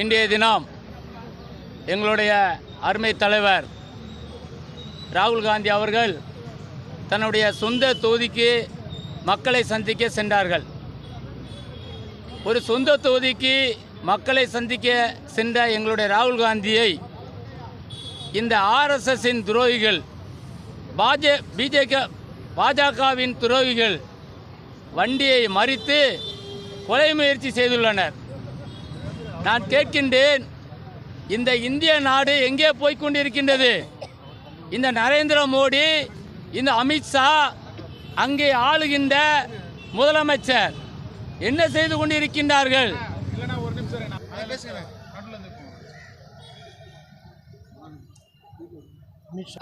இன்றைய தினம் எங்களுடைய அருமை தலைவர் ராகுல் காந்தி அவர்கள் தன்னுடைய சொந்த தொகுதிக்கு மக்களை சந்திக்க சென்றார்கள். ஒரு சொந்த தொகுதிக்கு மக்களை சந்திக்க சென்ற எங்களுடைய ராகுல் காந்தியை இந்த ஆர்எஸ்எஸ்ஸின் துரோகிகள் பாஜ பிஜேக பாஜகவின் துரோகிகள் வண்டியை மறித்து கொலை முயற்சி செய்துள்ளனர். நான் கேட்கின்றேன் இந்த இந்திய நாடு எங்கே போய்கொண்டிருக்கின்றது இந்த நரேந்திர மோடி இந்த அமித்ஷா அங்கே ஆளுகின்ற முதலமைச்சர் என்ன செய்து கொண்டிருக்கின்றார்கள்?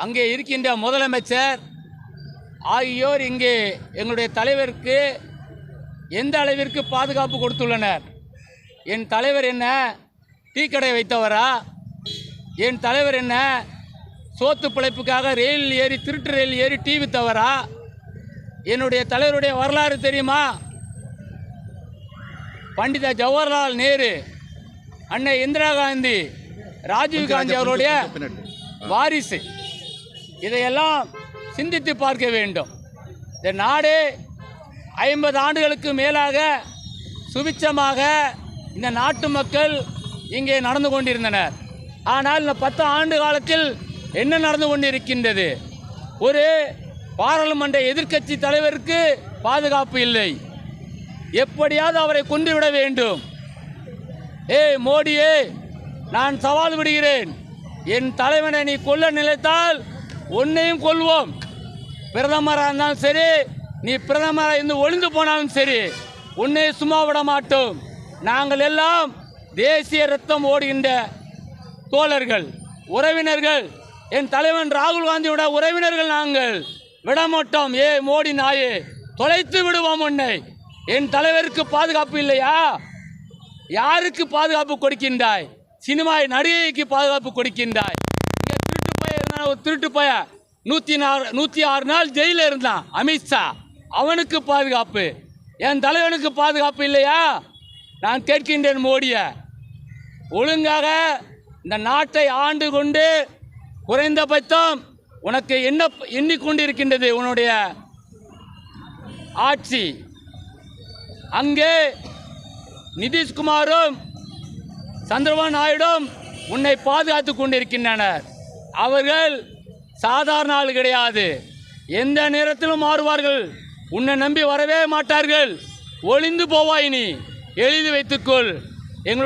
அங்கே இருக்கின்ற முதலமைச்சர் ஆகியோர் இங்கே எங்களுடைய தலைவருக்கு எந்த அளவிற்கு பாதுகாப்பு கொடுத்துள்ளனர்? என் தலைவர் என்ன? டீக்கடை வைத்தவரா? என் தலைவர் என்ன? சோத்து பிழைப்புக்காக ரயில் ஏறி திருட்டு ரயில் ஏறி டீ வித்தவரா? என்னுடைய தலைவருடைய வரலாறு தெரியுமா? பண்டித ஜவஹர்லால் நேரு அன்னை இந்திரா காந்தி ராஜீவ் காந்தி அவருடைய வாரிசு. இதையெல்லாம் சிந்தித்து பார்க்க வேண்டும். இந்த நாடு ஐம்பது ஆண்டுகளுக்கு மேலாக சுபிச்சமாக இந்த நாட்டு மக்கள் இங்கே நடந்து கொண்டிருந்தனர். ஆனால் இந்த பத்து ஆண்டு காலத்தில் என்ன நடந்து கொண்டிருக்கின்றது? ஒரு பாராளுமன்ற எதிர்க்கட்சி தலைவருக்கு பாதுகாப்பு இல்லை. எப்படியாவது அவரை கொன்றுவிட வேண்டும். ஏய் மோடியே நான் சவால் விடுகிறேன். என் தலைவனை நீ கொல்ல நினைத்தால் உன்னையும் கொள்வோம் பிரதமராக இருந்தாலும் சரி நீ பிரதமராக இருந்து ஒளிந்து போனாலும் சரி உன்னை சும்மா விட மாட்டோம். நாங்கள் எல்லாம் தேசிய ரத்தம் ஓடுகின்ற தோழர்கள் உறவினர்கள் என் தலைவன் ராகுல் காந்தியோட உறவினர்கள் நாங்கள் விடமாட்டோம். ஏ மோடி நாயே தொலைத்து விடுவோம் உன்னை. என் தலைவருக்கு பாதுகாப்பு இல்லையா? யாருக்கு பாதுகாப்பு கொடுக்கின்றாய்? சினிமா நடிகைக்கு பாதுகாப்பு கொடுக்கின்றாய்? இங்க திருட்டு பைய இருந்தான்? ஒரு திருட்டு பைய நூற்றி நாலு நூற்றி ஆறு நாள் ஜெயிலில் இருந்தான் அமித்ஷா. அவனுக்கு பாதுகாப்பு. என் தலைவனுக்கு பாதுகாப்பு இல்லையா? நான் கேட்கின்றேன் மோடியை ஒழுங்காக இந்த நாட்டை ஆண்டு கொண்டு குறைந்தபட்சம் உனக்கு என்ன எண்ணிக்கொண்டிருக்கின்றது உன்னுடைய ஆட்சி. அங்கே நிதிஷ்குமாரும் சந்திரபாபு நாயுடும் உன்னை பாதுகாத்து கொண்டிருக்கின்றனர். அவர்கள் சாதாரண ஆள் கிடையாது. எந்த நேரத்திலும் மாறுவார்கள். உன்னை நம்பி வரவே மாட்டார்கள். ஒளிந்து போவாய் நீ. எழுதி வைத்துக்கொள் எங்களுடைய